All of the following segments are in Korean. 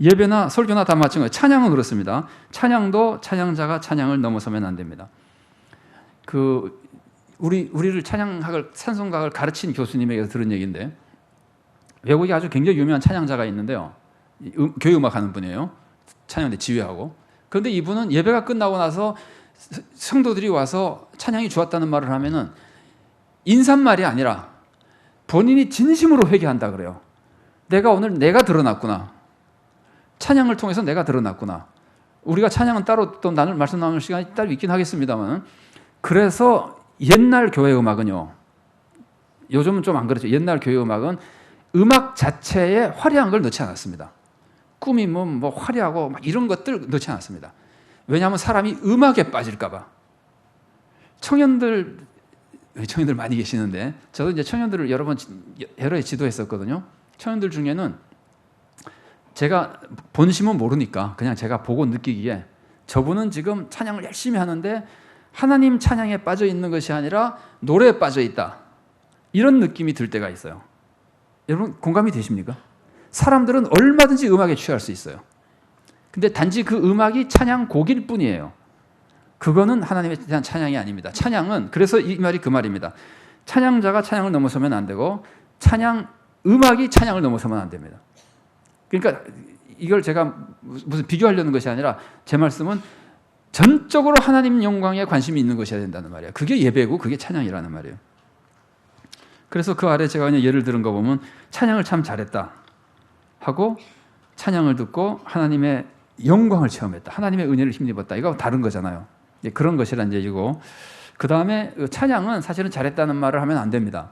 예배나 설교나 다 마찬가지. 찬양은 그렇습니다. 찬양도 찬양자가 찬양을 넘어서면 안 됩니다. 그 우리 우리를 찬양학을 찬송가를 가르친 교수님에게서 들은 얘기인데 외국에 아주 굉장히 유명한 찬양자가 있는데요. 이 음, 교회 음악 하는 분이에요. 찬양대 지휘하고. 그런데 이분은 예배가 끝나고 나서 스- 성도들이 와서 찬양이 좋았다는 말을 하면은 인사말이 아니라 본인이 진심으로 회개한다 그래요. 내가 오늘 내가 드러났구나. 찬양을 통해서 내가 드러났구나. 우리가 찬양은 따로 또 나눌 말씀 나눌 시간이 따로 있긴 하겠습니다만 그래서 옛날 교회 음악은요. 요즘은 좀 안 그렇죠. 옛날 교회 음악은 음악 자체에 화려한 걸 넣지 않았습니다. 꾸미면 뭐 화려하고 막 이런 것들 넣지 않았습니다. 왜냐하면 사람이 음악에 빠질까봐. 청년들 청년들 많이 계시는데 저도 이제 청년들을 여러 번 지- 여러 해 지도했었거든요. 청년들 중에는 제가 본심은 모르니까 그냥 제가 보고 느끼기에 저분은 지금 찬양을 열심히 하는데 하나님 찬양에 빠져 있는 것이 아니라 노래에 빠져 있다. 이런 느낌이 들 때가 있어요. 여러분 공감이 되십니까? 사람들은 얼마든지 음악에 취할 수 있어요. 근데 단지 그 음악이 찬양 곡일 뿐이에요. 그거는 하나님에 대한 찬양이 아닙니다. 찬양은 그래서 이 말이 그 말입니다. 찬양자가 찬양을 넘어서면 안 되고 찬양 음악이 찬양을 넘어서면 안 됩니다. 그러니까 이걸 제가 무슨 비교하려는 것이 아니라 제 말씀은 전적으로 하나님 영광에 관심이 있는 것이어야 된다는 말이에요. 그게 예배고 그게 찬양이라는 말이에요. 그래서 그 아래 제가 그냥 예를 들은 거 보면 찬양을 참 잘했다 하고 찬양을 듣고 하나님의 영광을 체험했다. 하나님의 은혜를 힘입었다. 이거 다른 거잖아요. 이제 그런 것이란 얘기고 그 다음에 찬양은 사실은 잘했다는 말을 하면 안 됩니다.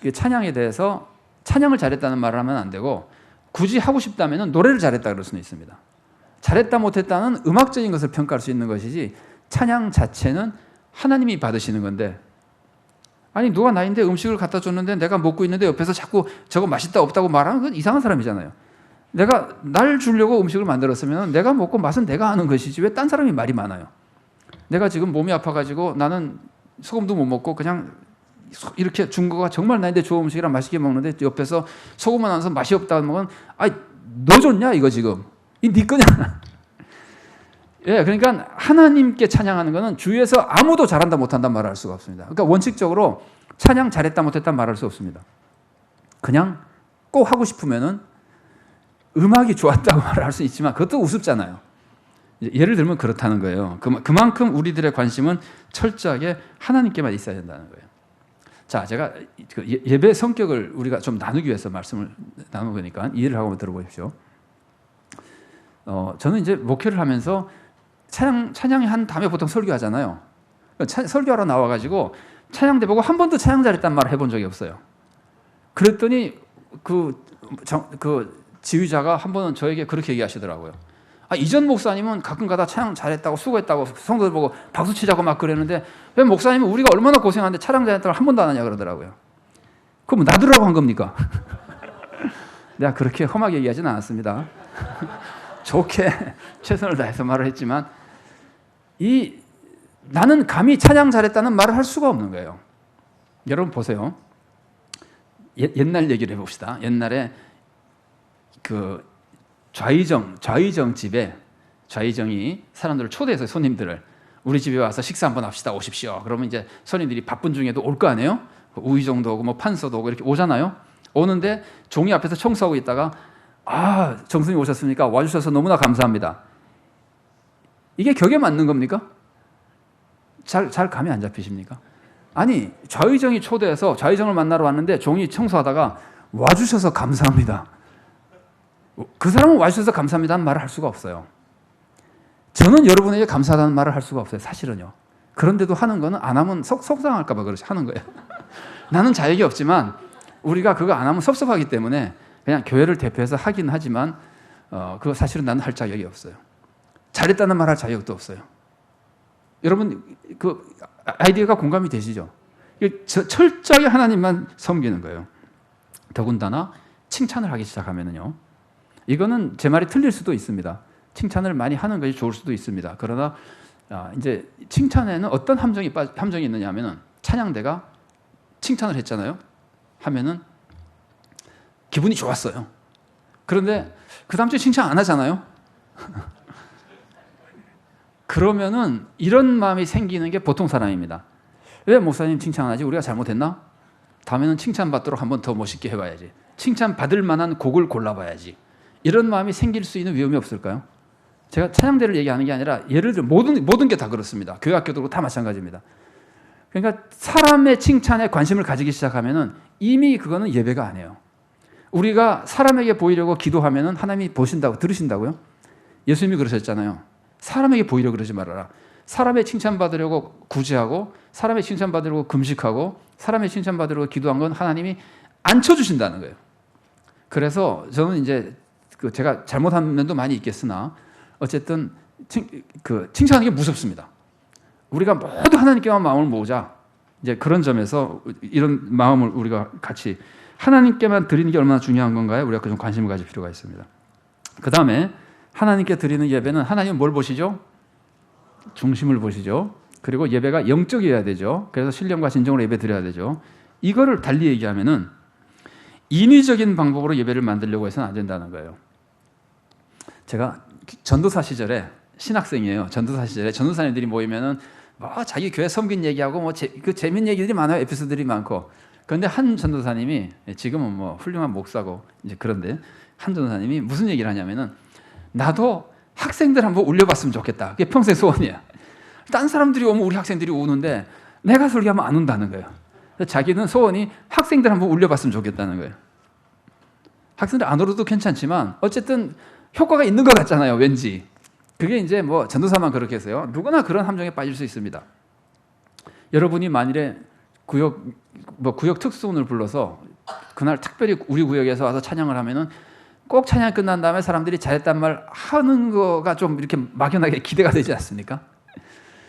그 찬양에 대해서 찬양을 잘했다는 말을 하면 안 되고 굳이 하고 싶다면 노래를 잘했다 그럴 수는 있습니다. 잘했다 못했다는 음악적인 것을 평가할 수 있는 것이지 찬양 자체는 하나님이 받으시는 건데 아니 누가 나인데 음식을 갖다 줬는데 내가 먹고 있는데 옆에서 자꾸 저거 맛있다 없다고 말하는 건 이상한 사람이잖아요. 내가 날 주려고 음식을 만들었으면 내가 먹고 맛은 내가 하는 것이지 왜 딴 사람이 말이 많아요. 내가 지금 몸이 아파가지고 나는 소금도 못 먹고 그냥 이렇게 준 거가 정말 나인데 좋은 음식이랑 맛있게 먹는데 옆에서 소금만 안서 맛이 없다는 건 아이 너 줬냐 이거 지금? 이네 거냐? 예 그러니까 하나님께 찬양하는 거는 주위에서 아무도 잘한다 못한다 말할 수가 없습니다. 그러니까 원칙적으로 찬양 잘했다 못했다 말할 수 없습니다. 그냥 꼭 하고 싶으면은 음악이 좋았다고 말할 수 있지만 그것도 우습잖아요. 예를 들면 그렇다는 거예요. 그만큼 우리들의 관심은 철저하게 하나님께만 있어야 된다는 거예요 자, 제가 그 예- 예배 성격을 우리가 좀 나누기 위해서 말씀을 나누는 거니까 이해를 하고 들어보십시오. 어, 저는 이제 목회를 하면서 찬양 찬양이 한 다음에 보통 설교하잖아요. 차- 설교하러 나와가지고 찬양대 보고 한 번도 찬양 잘했단 말을 해본 적이 없어요. 그랬더니 그, 정- 그 지휘자가 한 번은 저에게 그렇게 얘기하시더라고요. 아, 이전 목사님은 가끔가다 찬양 잘했다고 수고했다고 성도들 보고 박수 치자고 막 그랬는데 왜 목사님은 우리가 얼마나 고생하는데 찬양 잘했다고 한 번도 안 하냐 그러더라고요. 그럼 놔두라고 한 겁니까? 내가 그렇게 험하게 얘기하지는 않았습니다. 좋게 최선을 다해서 말을 했지만 이 나는 감히 찬양 잘했다는 말을 할 수가 없는 거예요. 여러분 보세요. 옛, 옛날 얘기를 해봅시다. 옛날에 그 좌의정 좌의정 집에 좌의정이 사람들을 초대해서 손님들을 우리 집에 와서 식사 한번 합시다 오십시오. 그러면 이제 손님들이 바쁜 중에도 올 거 아니에요? 그 우의정도 오고 뭐 판서도 오고 이렇게 오잖아요. 오는데 종이 앞에서 청소하고 있다가 아 정수님 오셨습니까? 와주셔서 너무나 감사합니다. 이게 격에 맞는 겁니까? 잘, 잘 감이 안 잡히십니까? 아니 좌의정이 초대해서 좌의정을 만나러 왔는데 종이 청소하다가 와주셔서 감사합니다. 그 사람은 와주셔서 감사합니다는 말을 할 수가 없어요. 저는 여러분에게 감사하다는 말을 할 수가 없어요. 사실은요. 그런데도 하는 거는 안 하면 속, 속상할까봐 그렇지 하는 거예요. 나는 자격이 없지만 우리가 그거 안 하면 섭섭하기 때문에 그냥 교회를 대표해서 하긴 하지만 어, 그거 사실은 나는 할 자격이 없어요. 잘했다는 말 할 자격도 없어요. 여러분 그 아이디어가 공감이 되시죠? 철저하게 하나님만 섬기는 거예요. 더군다나 칭찬을 하기 시작하면은요. 이거는 제 말이 틀릴 수도 있습니다. 칭찬을 많이 하는 것이 좋을 수도 있습니다. 그러나 아, 이제 칭찬에는 어떤 함정이 빠, 함정이 있느냐면은 찬양대가 칭찬을 했잖아요. 하면은 기분이 좋았어요. 그런데 그 다음 주에 칭찬 안 하잖아요. 그러면은 이런 마음이 생기는 게 보통 사람입니다. 왜 목사님 칭찬 안 하지? 우리가 잘못했나? 다음에는 칭찬 받도록 한번 더 멋있게 해봐야지. 칭찬 받을 만한 곡을 골라봐야지. 이런 마음이 생길 수 있는 위험이 없을까요? 제가 찬양대를 얘기하는 게 아니라 예를 들어 모든 모든 게 다 그렇습니다. 교회 학교도 다 마찬가지입니다. 그러니까 사람의 칭찬에 관심을 가지기 시작하면은 이미 그거는 예배가 아니에요. 우리가 사람에게 보이려고 기도하면은 하나님이 보신다고 들으신다고요? 예수님이 그러셨잖아요. 사람에게 보이려고 그러지 말아라. 사람의 칭찬 받으려고 구제하고 사람의 칭찬 받으려고 금식하고 사람의 칭찬 받으려고 기도한 건 하나님이 안 쳐주신다는 거예요. 그래서 저는 이제 그 제가 잘못한 면도 많이 있겠으나 어쨌든 칭, 그 칭찬하는 게 무섭습니다. 우리가 모두 하나님께만 마음을 모으자. 이제 그런 점에서 이런 마음을 우리가 같이 하나님께만 드리는 게 얼마나 중요한 건가요? 우리가 좀 관심을 가질 필요가 있습니다. 그 다음에 하나님께 드리는 예배는 하나님은 뭘 보시죠? 중심을 보시죠. 그리고 예배가 영적이어야 되죠. 그래서 신령과 진정으로 예배 드려야 되죠. 이거를 달리 얘기하면은 인위적인 방법으로 예배를 만들려고 해서는 안 된다는 거예요. 제가 전도사 시절에 신학생이에요. 전도사 시절에 전도사님들이 모이면은 뭐 자기 교회 섬긴 얘기하고 뭐그 재밌는 얘기들이 많아요. 에피소드들이 많고. 그런데 한 전도사님이 지금은 뭐 훌륭한 목사고 이제 그런데 한 전도사님이 무슨 얘기를 하냐면은 나도 학생들 한번 울려봤으면 좋겠다. 그게 평생 소원이야. 딴 사람들이 오면 우리 학생들이 우는데 내가 설교하면 안 운다는 거예요. 자기는 소원이 학생들 한번 울려봤으면 좋겠다는 거예요. 학생들 안 울어도 괜찮지만 어쨌든 효과가 있는 것 같잖아요. 왠지. 그게 이제 뭐 전도사만 그렇게 해서요. 누구나 그런 함정에 빠질 수 있습니다. 여러분이 만일에 구역 뭐 구역 특수훈을 불러서 그날 특별히 우리 구역에서 와서 찬양을 하면은 꼭 찬양 끝난 다음에 사람들이 잘했단 말 하는 거가 좀 이렇게 막연하게 기대가 되지 않습니까?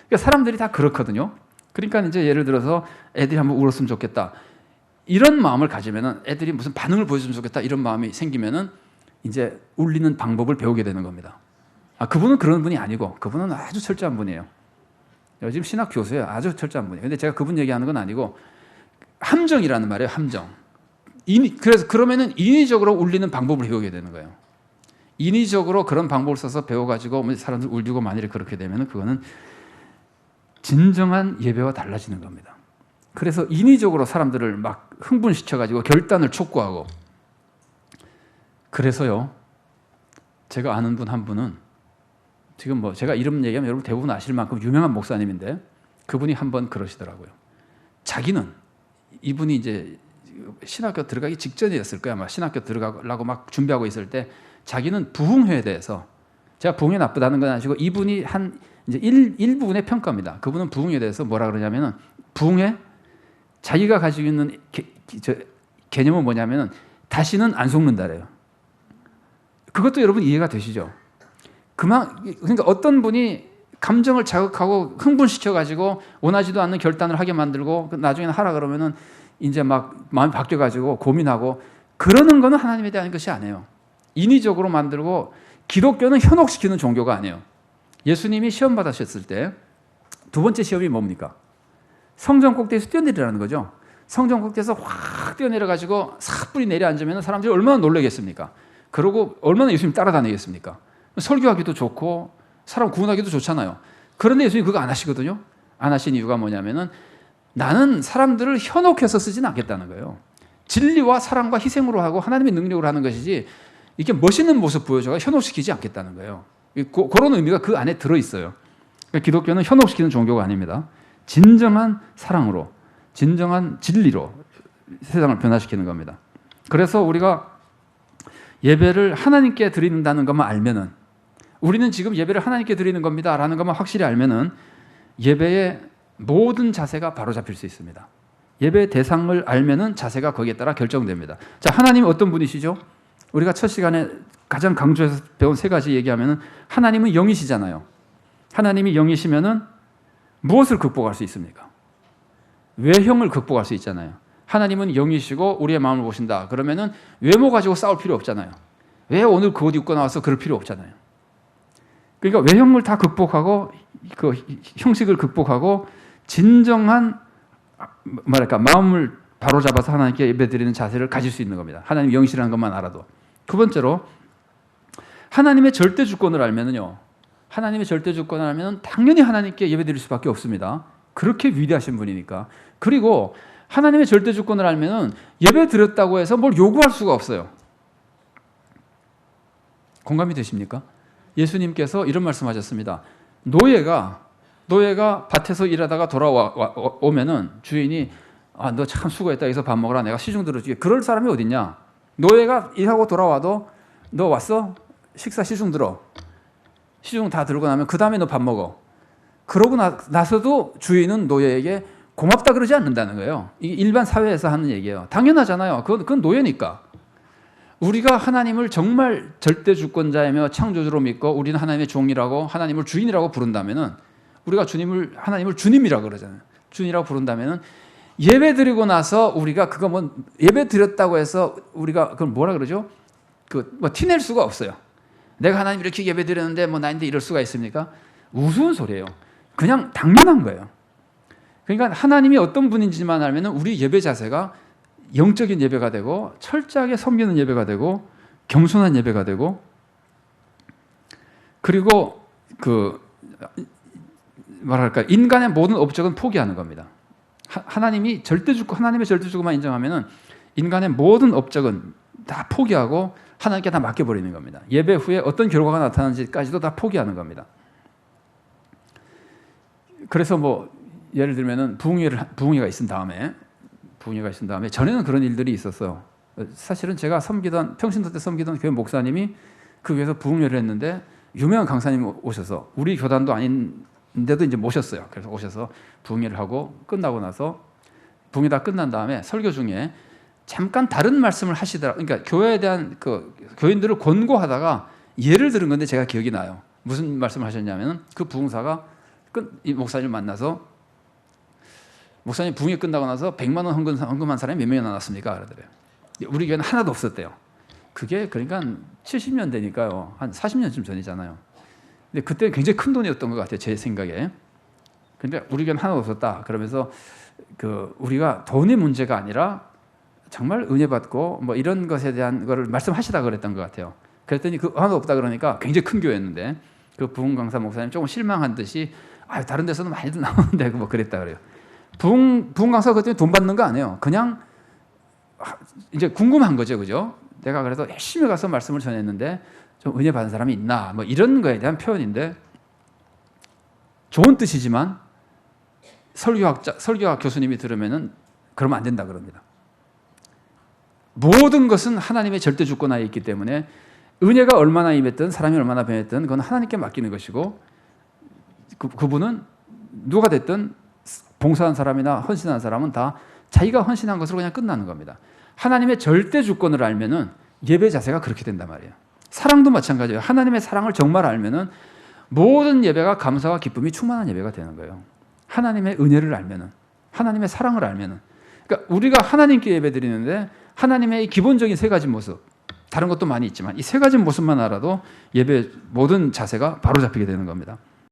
그러니까 사람들이 다 그렇거든요. 그러니까 이제 예를 들어서 애들이 한번 울었으면 좋겠다. 이런 마음을 가지면은 애들이 무슨 반응을 보여주면 좋겠다. 이런 마음이 생기면은 이제 울리는 방법을 배우게 되는 겁니다. 아, 그분은 그런 분이 아니고 그분은 아주 철저한 분이에요. 요즘 신학 교수예요. 아주 철저한 분이에요. 근데 제가 그분 얘기하는 건 아니고 함정이라는 말이에요. 함정. 인위, 그래서 그러면은 인위적으로 울리는 방법을 배우게 되는 거예요. 인위적으로 그런 방법을 써서 배워가지고 뭐 사람들 울리고 만일에 그렇게 되면은 그거는 진정한 예배와 달라지는 겁니다. 그래서 인위적으로 사람들을 막 흥분시켜가지고 결단을 촉구하고 그래서요 제가 아는 분 한 분은 지금 뭐 제가 이름 얘기하면 여러분 대부분 아실 만큼 유명한 목사님인데 그분이 한 번 그러시더라고요. 자기는 이분이 이제 신학교 들어가기 직전이었을 거야. 막 신학교 들어가려고 막 준비하고 있을 때 자기는 부흥회에 대해서 제가 부흥회 나쁘다는 건 아니고 이분이 한 이제 일, 일부분의 평가입니다. 그분은 부흥에 대해서 뭐라 그러냐면은 부흥회 자기가 가지고 있는 개, 저, 개념은 뭐냐면은 다시는 안 속는다래요. 그것도 여러분 이해가 되시죠? 그만 그러니까 어떤 분이 감정을 자극하고 흥분시켜 가지고 원하지도 않는 결단을 하게 만들고 나중에는 하라 그러면은 이제 막 마음이 바뀌어 가지고 고민하고 그러는 거는 하나님에 대한 것이 아니에요. 인위적으로 만들고 기독교는 현혹시키는 종교가 아니에요. 예수님이 시험 받으셨을 때 두 번째 시험이 뭡니까? 성전 꼭대기에서 뛰어내리라는 거죠. 성전 꼭대기에서 확 뛰어내려 가지고 싹 뿌리 내려앉으면 사람들이 얼마나 놀라겠습니까? 그러고 얼마나 예수님 따라다니겠습니까? 설교하기도 좋고 사람 구원하기도 좋잖아요. 그런데 예수님 그거 안 하시거든요. 안 하신 이유가 뭐냐면은 나는 사람들을 현혹해서 쓰지는 않겠다는 거예요. 진리와 사랑과 희생으로 하고 하나님의 능력으로 하는 것이지 이렇게 멋있는 모습 보여줘가 현혹시키지 않겠다는 거예요. 고, 그런 의미가 그 안에 들어 있어요. 그러니까 기독교는 현혹시키는 종교가 아닙니다. 진정한 사랑으로, 진정한 진리로 세상을 변화시키는 겁니다. 그래서 우리가 예배를 하나님께 드린다는 것만 알면은 우리는 지금 예배를 하나님께 드리는 겁니다라는 것만 확실히 알면은 예배의 모든 자세가 바로 잡힐 수 있습니다. 예배 대상을 알면은 자세가 거기에 따라 결정됩니다. 자, 하나님 어떤 분이시죠? 우리가 첫 시간에 가장 강조해서 배운 세 가지 얘기하면은 하나님은 영이시잖아요. 하나님이 영이시면은 무엇을 극복할 수 있습니까? 외형을 극복할 수 있잖아요. 하나님은 영이시고 우리의 마음을 보신다. 그러면은 외모 가지고 싸울 필요 없잖아요. 왜 오늘 그 옷 입고 나와서 그럴 필요 없잖아요. 그러니까 외형을 다 극복하고 그 형식을 극복하고 진정한 말할까 마음을 바로 잡아서 하나님께 예배드리는 자세를 가질 수 있는 겁니다. 하나님 영이시라는 것만 알아도 두 번째로 하나님의 절대 주권을 알면은요. 하나님의 절대 주권을 알면 당연히 하나님께 예배드릴 수밖에 없습니다. 그렇게 위대하신 분이니까. 그리고 하나님의 절대 주권을 알면은 예배 드렸다고 해서 뭘 요구할 수가 없어요. 공감이 되십니까? 예수님께서 이런 말씀하셨습니다. 노예가 노예가 밭에서 일하다가 돌아와 와- 오면은 주인이 아 너 참 수고했다 여기서 밥 먹어라 내가 시중 들어주게 그럴 사람이 어딨냐? 노예가 일하고 돌아와도 너 왔어? 식사 시중 들어. 시중 다 들고 나면 그 다음에 너 밥 먹어. 그러고 나, 나서도 주인은 노예에게 고맙다 그러지 않는다는 거예요. 이게 일반 사회에서 하는 얘기예요. 당연하잖아요. 그건, 그건 노예니까. 우리가 하나님을 정말 절대 주권자이며 창조주로 믿고 우리는 하나님의 종이라고 하나님을 주인이라고 부른다면은 우리가 주님을 하나님을 주님이라고 그러잖아요. 주인이라고 부른다면은 예배 드리고 나서 우리가 그거 뭐 예배 드렸다고 해서 우리가 그걸 뭐라 그러죠? 그 뭐 티낼 수가 없어요. 내가 하나님 이렇게 예배 드렸는데 뭐 나인데 이럴 수가 있습니까? 우스운 소리예요. 그냥 당연한 거예요. 그러니까 하나님이 어떤 분인지만 알면은 우리 예배 자세가 영적인 예배가 되고 철저하게 섬기는 예배가 되고 겸손한 예배가 되고 그리고 그 말할까 인간의 모든 업적은 포기하는 겁니다. 하, 하나님이 절대주권 하나님의 절대주권만 인정하면은 인간의 모든 업적은 다 포기하고 하나님께 다 맡겨버리는 겁니다. 예배 후에 어떤 결과가 나타나는지까지도 다 포기하는 겁니다. 그래서 뭐 예를 들면은 부흥회를 부흥회가 있은 다음에 부흥회가 있은 다음에 전에는 그런 일들이 있었어요. 사실은 제가 섬기던 평신도 때 섬기던 교회 목사님이 그 교회에서 부흥회를 했는데 유명한 강사님 오셔서 우리 교단도 아닌데도 이제 모셨어요. 그래서 오셔서 부흥회를 하고 끝나고 나서 부흥회 다 끝난 다음에 설교 중에 잠깐 다른 말씀을 하시더라. 그러니까 교회에 대한 그 교인들을 권고하다가 예를 들은 건데 제가 기억이 나요. 무슨 말씀을 하셨냐면 그 부흥사가 끝, 이 목사님을 만나서 목사님 부흥회 끝나고 나서 100만 원 헌금, 헌금한 사람이 몇 명이나 나왔습니까? 그러더래요. 우리 교회는 하나도 없었대요. 그게 그러니까 70년 되니까요. 한 40년쯤 전이잖아요. 근데 그때 굉장히 큰 돈이었던 것 같아요. 제 생각에. 근데 우리 교회는 하나도 없었다. 그러면서 그 우리가 돈의 문제가 아니라 정말 은혜 받고 뭐 이런 것에 대한 거를 말씀하시다 그랬던 것 같아요. 그랬더니 그 하나도 없다 그러니까 굉장히 큰 교회였는데 그 부흥 강사 목사님 조금 실망한 듯이 아 다른 데서는 많이들 나오는데 뭐 그랬다 그래요. 부흥 부흥 강사 그때 돈 받는 거 아니에요. 그냥 이제 궁금한 거죠, 그죠? 내가 그래도 열심히 가서 말씀을 전했는데 좀 은혜 받은 사람이 있나 뭐 이런 거에 대한 표현인데 좋은 뜻이지만 설교학자 설교학 교수님이 들으면은 그러면 안 된다 그럽니다. 모든 것은 하나님의 절대 주권하에 있기 때문에 은혜가 얼마나 임했든 사람이 얼마나 변했든 그건 하나님께 맡기는 것이고 그, 그분은 누가 됐든 봉사한 사람이나 헌신한 사람은 다 자기가 헌신한 것으로 그냥 끝나는 겁니다. 하나님의 절대 주권을 알면은 예배 자세가 그렇게 된단 말이에요. 사랑도 마찬가지예요. 하나님의 사랑을 정말 알면은 모든 예배가 감사와 기쁨이 충만한 예배가 되는 거예요. 하나님의 은혜를 알면은 하나님의 사랑을 알면은 그러니까 우리가 하나님께 예배 드리는데 하나님의 이 기본적인 세 가지 모습 다른 것도 많이 있지만 이 세 가지 모습만 알아도 예배 모든 자세가 바로 잡히게 되는 겁니다.